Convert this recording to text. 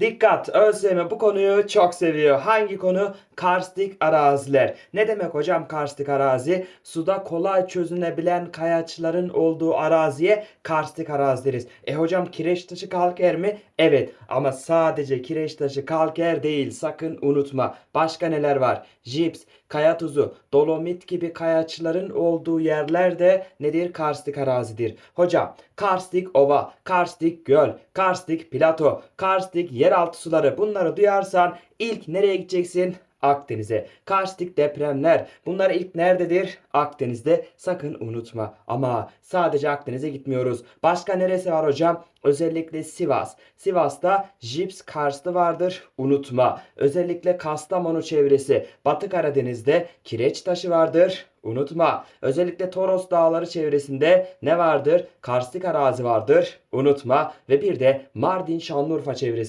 Dikkat! ÖSYM bu konuyu çok seviyor. Hangi konu? Karstik araziler. Ne demek hocam karstik arazi? Suda kolay çözünebilen kayaçların olduğu araziye karstik arazi deriz. E hocam kireç taşı kalker mi? Evet ama sadece kireç taşı kalker değil. Sakın unutma. Başka neler var? Jips, kaya tuzu, dolomit gibi kayaçların olduğu yerler de nedir? Karstik arazidir. Hocam karstik ova, karstik göl, karstik plato, karstik yeraltı suları bunları duyarsan ilk nereye gideceksin? Akdeniz'e. Karstik depremler. Bunlar ilk nerededir? Akdeniz'de. Sakın unutma. Ama sadece Akdeniz'e gitmiyoruz. Başka neresi var hocam? Özellikle Sivas. Sivas'ta Jips karstı vardır. Unutma. Özellikle Kastamonu çevresi. Batı Karadeniz'de kireç taşı vardır. Unutma. Özellikle Toros Dağları çevresinde ne vardır? Karstik arazi vardır. Unutma. Ve bir de Mardin Şanlıurfa çevresini